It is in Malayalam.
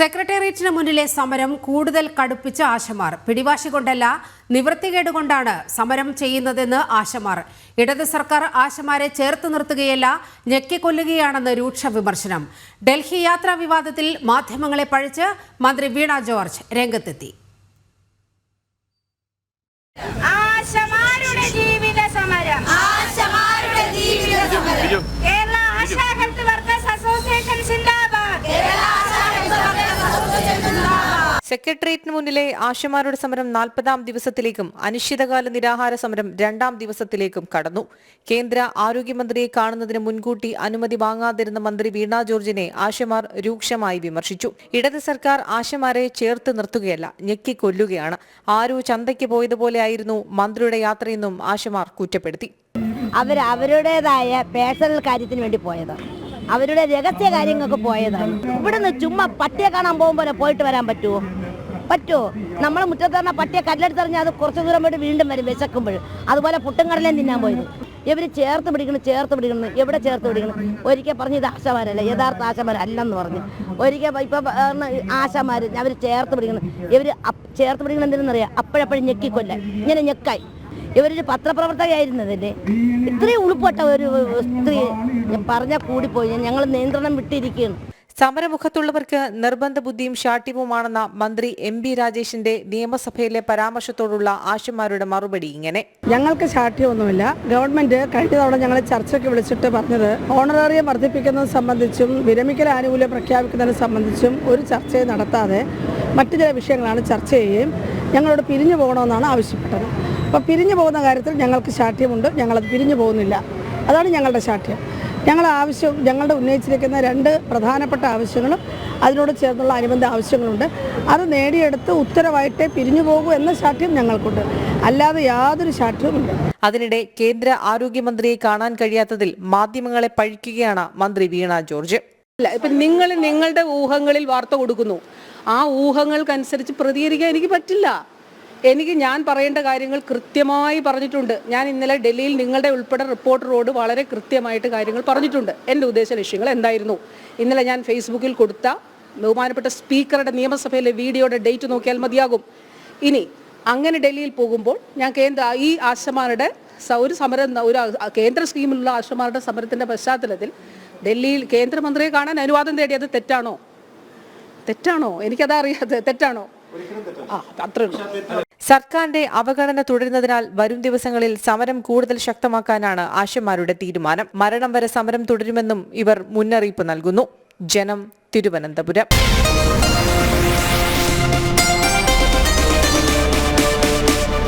സെക്രട്ടേറിയറ്റിന് മുന്നിലെ സമരം കൂടുതൽ കടുപ്പിച്ച ആശമാർ. പിടിവാശി കൊണ്ടല്ല നിവൃത്തികേട് കൊണ്ടാണ് സമരം ചെയ്യുന്നതെന്ന് ആശമാർ. ഇടത് സർക്കാർ ആശമാരെ ചേർത്ത് നിർത്തുകയല്ല ഞെക്കിക്കൊല്ലുകയാണെന്ന് രൂക്ഷ വിമർശനം. ഡൽഹി യാത്രാ വിവാദത്തിൽ മാധ്യമങ്ങളെ പഴിച്ച് മന്ത്രി വീണ ജോർജ് രംഗത്തെത്തി. സെക്രട്ടേറിയറ്റിന് മുന്നിലെ ആശമാരുടെ സമരം നാൽപ്പതാം ദിവസത്തിലേക്കും അനിശ്ചിതകാല നിരാഹാര സമരം രണ്ടാം ദിവസത്തിലേക്കും കടന്നു. കേന്ദ്ര ആരോഗ്യമന്ത്രിയെ കാണുന്നതിന് മുൻകൂട്ടി അനുമതി വാങ്ങാതിരുന്ന മന്ത്രി വീണ ജോർജിനെ ആശമാർ രൂക്ഷമായി വിമർശിച്ചു. ഇടത് സർക്കാർ ആശമാരെ ചേർത്ത് നിർത്തുകയല്ല ഞെക്കിക്കൊല്ലുകയാണ് ആരോ ചന്തയ്ക്ക് പോയതുപോലെയായിരുന്നു മന്ത്രിയുടെ യാത്രയെന്നും ആശമാർ കുറ്റപ്പെടുത്തി. അവർ അവരുടേതായ പേഴ്സണൽ കാര്യത്തിന് വേണ്ടി പോയത്. അവരുടെ രഹസ്യ കാര്യങ്ങൾക്ക് പോയതാണ്. ഇവിടുന്ന് ചുമ്മാ പട്ടിയെ കാണാൻ പോകുമ്പോൾ പോയിട്ട് വരാൻ പറ്റുമോ? പറ്റുമോ നമ്മളെ മുറ്റത്ത് പറഞ്ഞ പട്ടിയെ കല്ലെടുത്തെറിഞ്ഞാൽ അത് കുറച്ച് ദൂരം പോയിട്ട് വീണ്ടും വരും വിശക്കുമ്പോൾ. അതുപോലെ പുട്ടും കടലേം തിന്നാൻ പോയത്. ഇവർ ചേർത്ത് പിടിക്കണം ചേർത്ത് പിടിക്കണം എവിടെ ചേർത്ത് പിടിക്കണം? ഒരിക്കൽ പറഞ്ഞ് ഇത് ആശമാരല്ല യഥാർത്ഥ ആശമാരല്ലെന്ന് പറഞ്ഞു. ഒരിക്കൽ ഇപ്പം ആശമാർ അവർ ചേർത്ത് പിടിക്കണം. ഇവർ ചേർത്ത് പിടിക്കണം എന്തിനെന്നറിയാം അപ്പോഴപ്പോഴും ഞെക്കിക്കൊല്ല. ഇങ്ങനെ ഞെക്കായി. ഇവരൊരു പത്രപ്രവർത്തകയായിരുന്നതല്ലേ ഇത്രയും ഉളുപ്പെട്ട ഒരു സ്ത്രീ പറഞ്ഞാൽ കൂടിപ്പോയി. ഞങ്ങൾ നിയന്ത്രണം വിട്ടിരിക്കുകയാണ് സമരമുഖത്തുള്ളവർക്ക് നിർബന്ധ ബുദ്ധിയും ശാഠ്യവുമാണെന്ന മന്ത്രി എം ബി രാജേഷിന്റെ നിയമസഭയിലെ പരാമർശത്തോടുള്ള ആശുമാരുടെ മറുപടി ഇങ്ങനെ. ഞങ്ങൾക്ക് ശാഠ്യമൊന്നുമില്ല. ഗവൺമെന്റ് കഴിഞ്ഞ തവണ ഞങ്ങളെ ചർച്ചയ്ക്ക് വിളിച്ചിട്ട് പറഞ്ഞത് ഓണറേറിയം വർദ്ധിപ്പിക്കുന്നത് സംബന്ധിച്ചും വിരമിക്കൽ ആനുകൂല്യം പ്രഖ്യാപിക്കുന്നതിനെ സംബന്ധിച്ചും ഒരു ചർച്ചയും നടത്താതെ മറ്റു ചില വിഷയങ്ങളാണ് ചർച്ച ചെയ്യുകയും ഞങ്ങളോട് പിരിഞ്ഞു പോകണമെന്നാണ് ആവശ്യപ്പെട്ടത്. അപ്പോൾ പിരിഞ്ഞു പോകുന്ന കാര്യത്തിൽ ഞങ്ങൾക്ക് ശാഠ്യമുണ്ട്. ഞങ്ങളത് പിരിഞ്ഞു പോകുന്നില്ല. അതാണ് ഞങ്ങളുടെ ശാഠ്യം. ഞങ്ങൾ ആവശ്യം ഞങ്ങളുടെ ഉന്നയിച്ചിരിക്കുന്ന രണ്ട് പ്രധാനപ്പെട്ട ആവശ്യങ്ങളും അതിനോട് ചേർന്നുള്ള അനുബന്ധ ആവശ്യങ്ങളുണ്ട്. അത് നേടിയെടുത്ത് ഉത്തരവായിട്ടേ പിരിഞ്ഞു പോകൂ എന്ന ശാഠ്യം ഞങ്ങൾക്കുണ്ട്. അല്ലാതെ യാതൊരു ശാഠ്യവുമില്ല അതിനിടെ കേന്ദ്ര ആരോഗ്യമന്ത്രിയെ കാണാൻ കഴിയാത്തതിൽ മാധ്യമങ്ങളെ പഴിക്കുകയാണ് മന്ത്രി വീണ ജോർജ്. അല്ല ഇപ്പം നിങ്ങൾ നിങ്ങളുടെ ഊഹങ്ങളിൽ വാർത്ത കൊടുക്കുന്നു. ആ ഊഹങ്ങൾക്കനുസരിച്ച് പ്രതികരിക്കാൻ എനിക്ക് പറ്റില്ല. എനിക്ക് ഞാൻ പറയേണ്ട കാര്യങ്ങൾ കൃത്യമായി പറഞ്ഞിട്ടുണ്ട്. ഞാൻ ഇന്നലെ ഡൽഹിയിൽ നിങ്ങളുടെ ഉൾപ്പെടെ റിപ്പോർട്ടറോട് വളരെ കൃത്യമായിട്ട് കാര്യങ്ങൾ പറഞ്ഞിട്ടുണ്ട്. എന്റെ ഉദ്ദേശ ലക്ഷ്യങ്ങൾ എന്തായിരുന്നു? ഇന്നലെ ഞാൻ ഫേസ്ബുക്കിൽ കൊടുത്ത ബഹുമാനപ്പെട്ട സ്പീക്കറുടെ നിയമസഭയിലെ വീഡിയോയുടെ ഡേറ്റ് നോക്കിയാൽ മതിയാകും. ഇനി അങ്ങനെ ഡൽഹിയിൽ പോകുമ്പോൾ ഞാൻ കേന്ദ്ര ഈ ആശമാരുടെ ഒരു സമരം ഒരു കേന്ദ്ര സ്കീമിലുള്ള ആശമാരുടെ സമരത്തിന്റെ പശ്ചാത്തലത്തിൽ ഡൽഹിയിൽ കേന്ദ്രമന്ത്രിയെ കാണാൻ അനുവാദം തേടിയത് തെറ്റാണോ? തെറ്റാണോ? എനിക്കതാ അറിയാതെ തെറ്റാണോ ആ അത്രേ ഉള്ളൂ. സർക്കാരിന്റെ അവഗണന തുടരുന്നതിനാൽ വരും ദിവസങ്ങളിൽ സമരം കൂടുതൽ ശക്തമാക്കാനാണ് ആശമാരുടെ തീരുമാനം. മരണം വരെ സമരം തുടരുമെന്നും ഇവർ മുന്നറിയിപ്പ് നൽകുന്നു. ജനം തിരുവനന്തപുരം.